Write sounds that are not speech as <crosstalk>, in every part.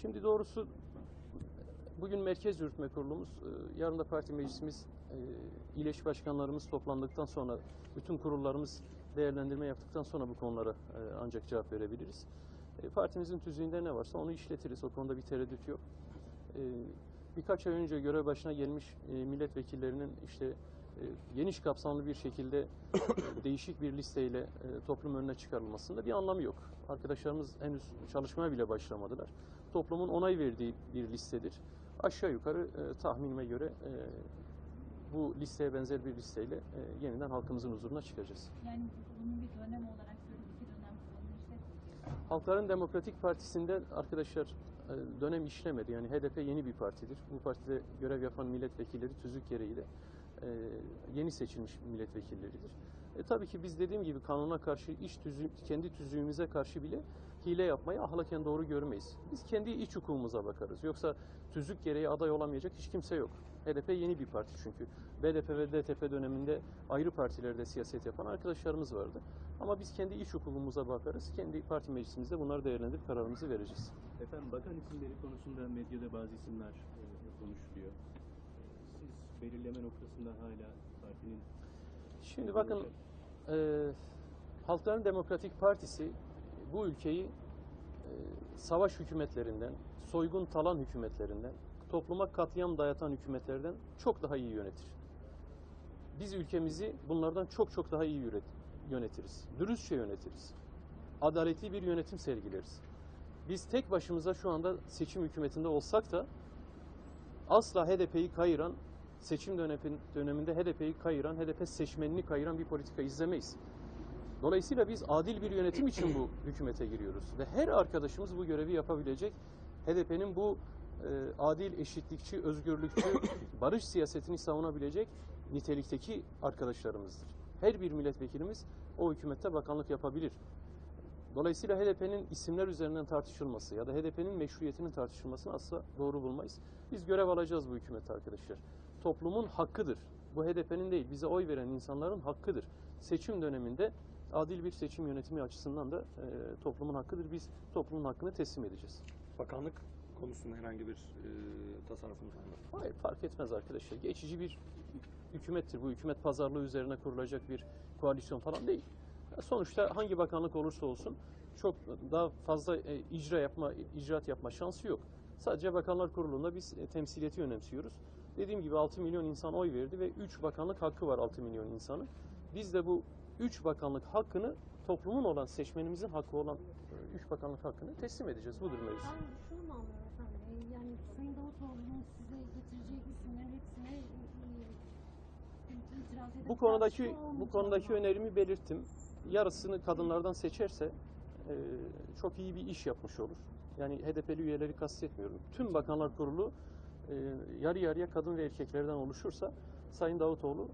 Şimdi doğrusu bugün Merkez Yürütme Kurulumuz, e, yarın da parti meclisimiz, e, il eş başkanlarımız toplandıktan sonra, bütün kurullarımız değerlendirme yaptıktan sonra bu konulara e, ancak cevap verebiliriz. Partimizin tüzüğünde ne varsa onu işletiriz. O konuda bir tereddüt yok. Birkaç ay önce görev başına gelmiş milletvekillerinin işte geniş kapsamlı bir şekilde değişik bir listeyle toplum önüne çıkarılmasında bir anlamı yok. Arkadaşlarımız henüz çalışmaya bile başlamadılar. Toplumun onay verdiği bir listedir. Aşağı yukarı e, tahminime göre e, bu listeye benzer bir listeyle e, yeniden halkımızın huzuruna çıkacağız. Yani bunun bir dönem olarak iki dönem kullanılırsa Halkların Demokratik Partisi'nde arkadaşlar e, dönem işlemedi. Yani HDP yeni bir partidir. Bu partide görev yapan milletvekilleri tüzük gereği de e, yeni seçilmiş milletvekilleridir. E, tabii ki biz dediğim gibi kanuna karşı, iş tüzüğü, kendi tüzüğümüze karşı bile hile yapmayı ahlaken doğru görmeyiz. Biz kendi iç hukukumuza bakarız. Yoksa tüzük gereği aday olamayacak hiç kimse yok. HDP yeni bir parti çünkü. BDP ve DTP döneminde ayrı partilerde siyaset yapan arkadaşlarımız vardı. Ama biz kendi iç hukukumuza bakarız. Kendi parti meclisimizde bunları değerlendirip kararımızı vereceğiz. Efendim bakan isimleri konusunda medyada bazı isimler e, konuşuluyor. Siz belirleme noktasında hala partinin Şimdi bakın e, Halkların Demokratik Partisi bu ülkeyi e, savaş hükümetlerinden, soygun talan hükümetlerinden, topluma katliam dayatan hükümetlerden çok daha iyi yönetir. Biz ülkemizi bunlardan çok çok daha iyi yönet- yönetiriz. Dürüstçe yönetiriz. Adaletli bir yönetim sergileriz. Biz tek başımıza şu anda seçim hükümetinde olsak da asla HDP'yi kayıran, seçim dönemin- döneminde HDP'yi kayıran, HDP seçmenini kayıran bir politika izlemeyiz. Dolayısıyla biz adil bir yönetim için bu <clears throat> hükümete giriyoruz. Ve her arkadaşımız bu görevi yapabilecek. HDP'nin bu e, adil, eşitlikçi, özgürlükçü, <clears throat> barış siyasetini savunabilecek nitelikteki arkadaşlarımızdır. Her bir milletvekilimiz o hükümette bakanlık yapabilir. Dolayısıyla HDP'nin isimler üzerinden tartışılması ya da HDP'nin meşruiyetinin tartışılmasını asla doğru bulmayız. Biz görev alacağız bu hükümete arkadaşlar. Toplumun hakkıdır. Bu HDP'nin değil, bize oy veren insanların hakkıdır. Seçim döneminde adil bir seçim yönetimi açısından da e, toplumun hakkıdır. Biz toplumun hakkını teslim edeceğiz. Bakanlık konusunda herhangi bir e, tasarrufunuz var mı? Hayır fark etmez arkadaşlar. Geçici bir hükümettir. Bu hükümet pazarlığı üzerine kurulacak bir koalisyon falan değil. Sonuçta hangi bakanlık olursa olsun çok daha fazla e, icra yapma, icraat yapma şansı yok. Sadece Bakanlar Kurulu'nda biz e, temsiliyeti önemsiyoruz. Dediğim gibi 6 milyon insan oy verdi ve 3 bakanlık hakkı var 6 milyon insanın. Biz de bu 3 bakanlık hakkını toplumun olan, seçmenimizin hakkı olan 3 bakanlık hakkını teslim edeceğiz. Budur mevzu. Ben şunu mu anlıyorum efendim? Ee, Yani Sayın Davutoğlu'nun size getireceği isimlerin hepsine e, e, Bu konudaki bu konudaki önerimi belirttim. Yarısını kadınlardan seçerse e, çok iyi bir iş yapmış olur. Yani HDP'li üyeleri kastetmiyorum. Tüm Bakanlar Kurulu e, yarı yarıya kadın ve erkeklerden oluşursa Sayın Davutoğlu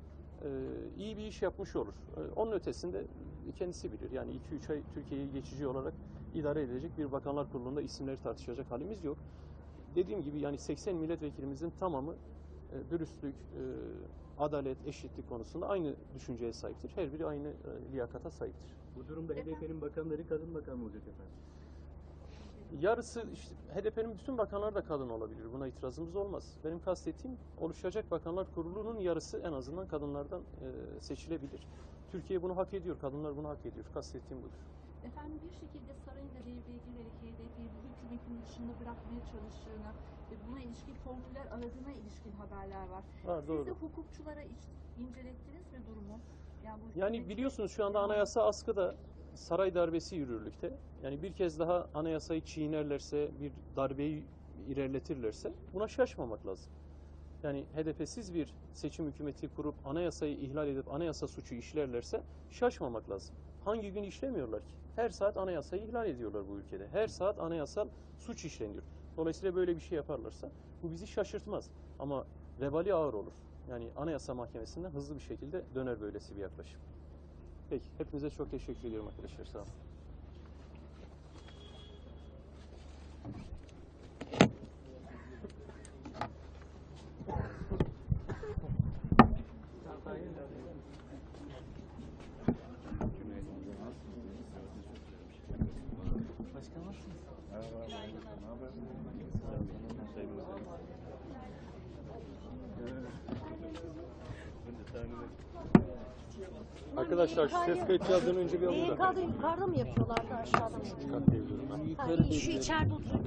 e, iyi bir iş yapmış olur. E, onun ötesinde kendisi bilir. Yani 2-3 ay Türkiye'yi geçici olarak idare edecek bir Bakanlar Kurulu'nda isimleri tartışacak halimiz yok. Dediğim gibi yani 80 milletvekilimizin tamamı e, dürüstlük, e, adalet, eşitlik konusunda aynı düşünceye sahiptir. Her biri aynı e, liyakata sahiptir. bu durumda HDP'nin bakanları kadın bakan mı olacak efendim? Yarısı işte HDP'nin bütün bakanları da kadın olabilir. Buna itirazımız olmaz. Benim kastettiğim oluşacak bakanlar kurulunun yarısı en azından kadınlardan e, seçilebilir. Türkiye bunu hak ediyor. Kadınlar bunu hak ediyor. Kastettiğim budur. efendim bir şekilde sarayın da devreye girerek HDP'yi bu hükümetin dışında bırakmaya çalıştığını ve buna ilişkin formüller aradığına ilişkin haberler var. Ha, Siz doğru. de hukukçulara incelettiniz mi durumu? Yani, bu Yani biliyorsunuz şu anda anayasa askıda saray darbesi yürürlükte. Yani bir kez daha anayasayı çiğnerlerse, bir darbeyi ilerletirlerse buna şaşmamak lazım. Yani HDP'siz bir seçim hükümeti kurup anayasayı ihlal edip anayasa suçu işlerlerse şaşmamak lazım. Hangi gün işlemiyorlar ki? Her saat anayasayı ihlal ediyorlar bu ülkede. Her saat anayasal suç işleniyor. Dolayısıyla böyle bir şey yaparlarsa bu bizi şaşırtmaz. Ama vebali ağır olur. Yani Anayasa Mahkemesi'nden hızlı bir şekilde döner böylesi bir yaklaşım. Peki, hepinize çok teşekkür ediyorum arkadaşlar. Sağ olun. Arkadaşlar şu ses kayıt cihazından önce bir alın da. YK'da yukarıda mı yapıyorlardı aşağıda mı? Çıkartmayabilirim ben. Ha, iyi, şu içeride oturuyor.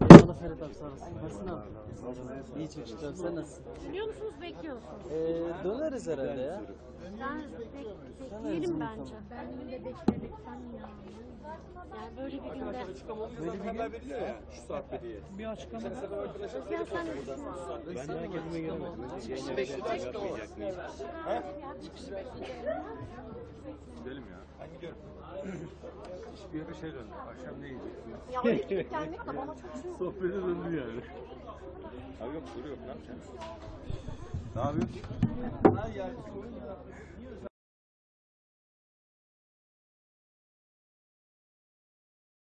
Bana Ferhat abi sağ olasın. Nasılsın abi? İyi çocuklar sen nasılsın? Biliyor musunuz bekliyor musunuz? Ee, döneriz herhalde ya. Bek, bekleyelim bence. Ben de beklemekten ya. Yani böyle bir günde. Böyle bir haber veriliyor ya şu saatte diye. Bir açıklama. Sen ne düşünüyorsun? Ben daha kendime gelemedim. Yayına bekleyecek yapmayacak mıyız? Gidelim ya. Ben gidiyorum. Hiçbir yere şey döndü. Akşam ne yiyecek? Ya oraya gidip gelmek de bana çok şey <laughs> Sohbete döndü yani. Abi yok soru yok ne yapacaksın? Ne yapıyorsun?